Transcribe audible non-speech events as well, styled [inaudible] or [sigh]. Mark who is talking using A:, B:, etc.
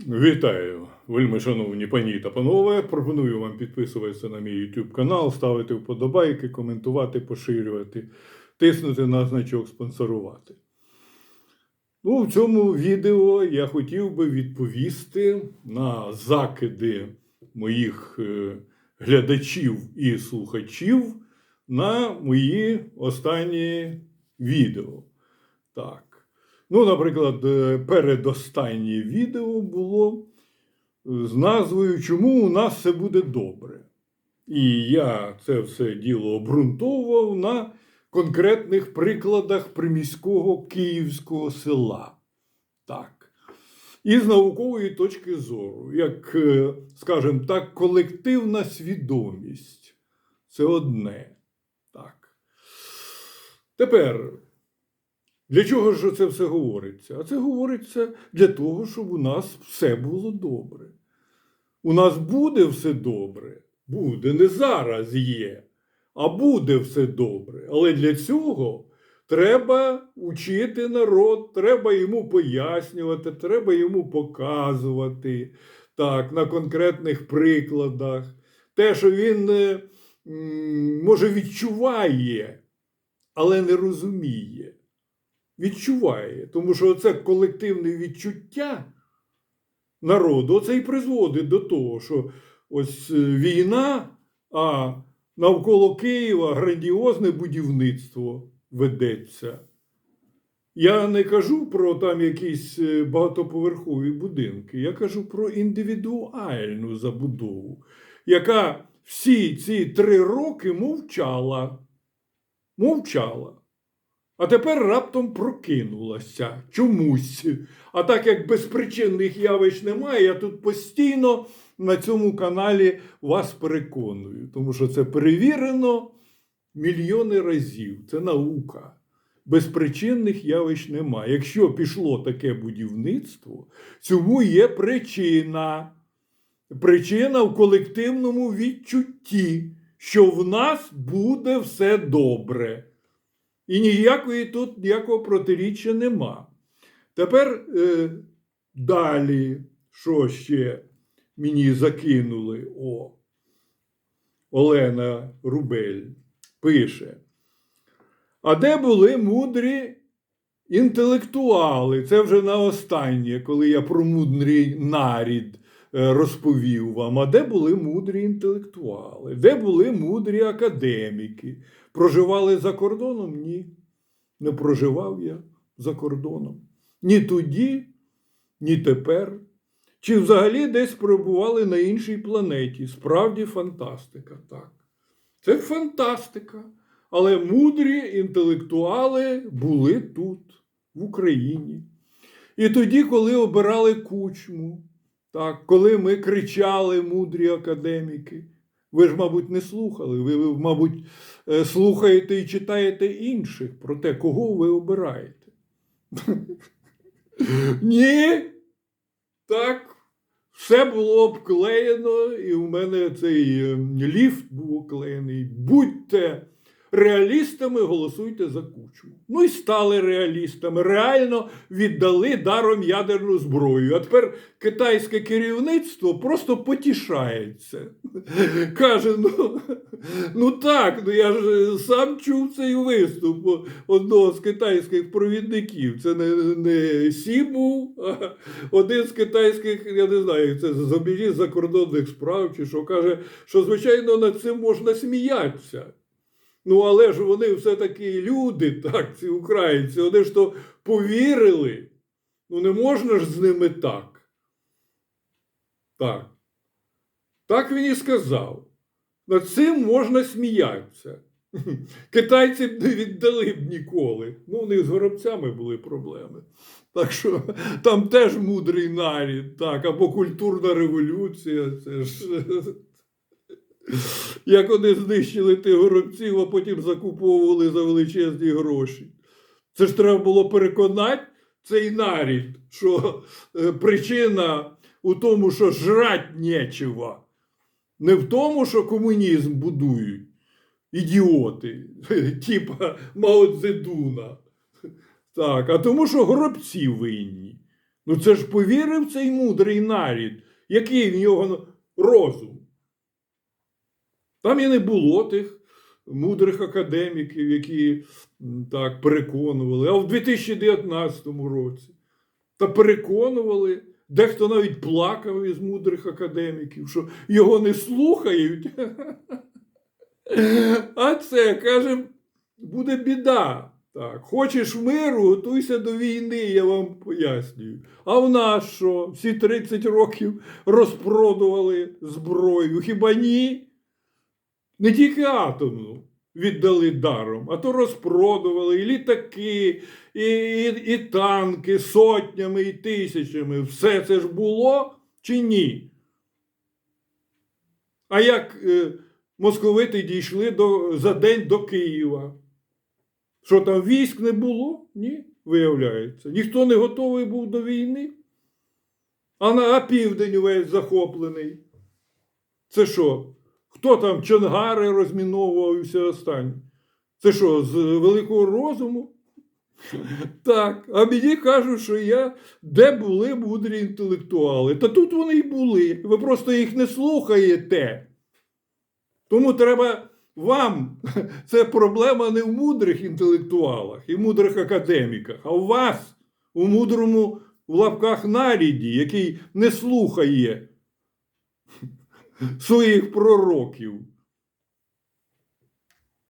A: Вітаю, вельми шановні пані та панове. Пропоную вам підписуватися на мій YouTube канал, ставити вподобайки, коментувати, поширювати, тиснути на значок спонсорувати. Ну, в цьому відео я хотів би відповісти на закиди моїх е, глядачів і слухачів на мої останні відео. Так. Ну, наприклад, е, передостаннє відео було е, з назвою Чому у нас все буде добре? І я це все діло обґрунтовував на конкретних прикладах приміського київського села. Так. І з наукової точки зору, як, е, скажімо так, колективна свідомість це одне. Так. Тепер. Для чого ж це все говориться? А це говориться для того, щоб у нас все було добре. У нас буде все добре, буде, не зараз є, а буде все добре. Але для цього треба учити народ, треба йому пояснювати, треба йому показувати так, на конкретних прикладах. Те, що він е, може відчуває, але не розуміє відчуває. Тому що це колективне відчуття народу, оце і призводить до того, що ось е, війна, а навколо Києва грандіозне будівництво ведеться. Я не кажу про там якісь е, багатоповерхові будинки, я кажу про індивідуальну забудову, яка всі ці три роки мовчала. Мовчала. А тепер раптом прокинулася чомусь. А так як безпричинних явищ немає, я тут постійно на цьому каналі вас переконую, тому що це перевірено мільйони разів. Це наука. Безпричинних явищ немає. Якщо пішло таке будівництво, цьому є причина. Причина в колективному відчутті, що в нас буде все добре. І ніякої тут ніякого протиріччя нема. Тепер е, далі, що ще мені закинули? О, Олена Рубель пише. А де були мудрі інтелектуали? Це вже на останнє, коли я про мудрий нарід е, розповів вам. А де були мудрі інтелектуали? Де були мудрі академіки? Проживали за кордоном? Ні. Не проживав я за кордоном. Ні тоді, ні тепер. Чи взагалі десь перебували на іншій планеті? Справді фантастика, так. Це фантастика. Але мудрі інтелектуали були тут, в Україні. І тоді, коли обирали кучму, так, коли ми кричали мудрі академіки, ви ж, мабуть, не слухали. Ви, ви, мабуть, е, слухаєте і читаєте інших про те, кого ви обираєте. [laughs] Ні. Так, все було обклеєно, і у мене цей е, ліфт був оклеєний. Будьте реалістами, голосуйте за кучму. Ну і стали реалістами. Реально віддали даром ядерну зброю. А тепер китайське керівництво просто потішається. Каже: ну, ну так, ну я ж сам чув цей виступ одного з китайських провідників. Це не, не Сі був, а один з китайських, я не знаю, це з закордонних справ, чи що каже, що звичайно над цим можна сміятися. Ну, але ж вони все-таки люди, так, ці українці, вони ж то повірили. Ну, не можна ж з ними так. Так. Так він і сказав. Над цим можна сміятися. [laughs] Китайці б не віддали б ніколи. Ну, у них з горобцями були проблеми. Так що там теж мудрий нарід, так, або культурна революція. Це ж. [laughs] Як вони знищили тих горобців, а потім закуповували за величезні гроші. Це ж треба було переконати цей нарід, що е, причина у тому, що жрать нечего. Не в тому, що комунізм будують ідіоти, [laughs] типа Мао. Так, а тому, що горобці винні. Ну це ж повірив цей мудрий нарід, який в нього розум. Там і не було тих мудрих академіків, які так переконували. А в 2019 році та переконували, дехто навіть плакав із мудрих академіків, що його не слухають. [laughs] А це, каже, буде біда. Так, хочеш миру, готуйся до війни, я вам пояснюю. А в нас що? Всі 30 років розпродували зброю. Хіба ні? Не тільки атомну віддали даром, а то розпродували і літаки, і, і, і танки сотнями і тисячами. Все це ж було чи ні? А як е, московити дійшли до, за день до Києва? Що там військ не було? Ні, виявляється. Ніхто не готовий був до війни. А на а південь увесь захоплений. Це що? Хто там чонгари розміновував і все останнє? Це що, з великого розуму? Так, а мені кажуть, що я де були мудрі інтелектуали. Та тут вони й були. Ви просто їх не слухаєте. Тому треба вам, [laughs] це проблема не в мудрих інтелектуалах і мудрих академіках, а у вас, у мудрому в лапках наріді, який не слухає своїх пророків.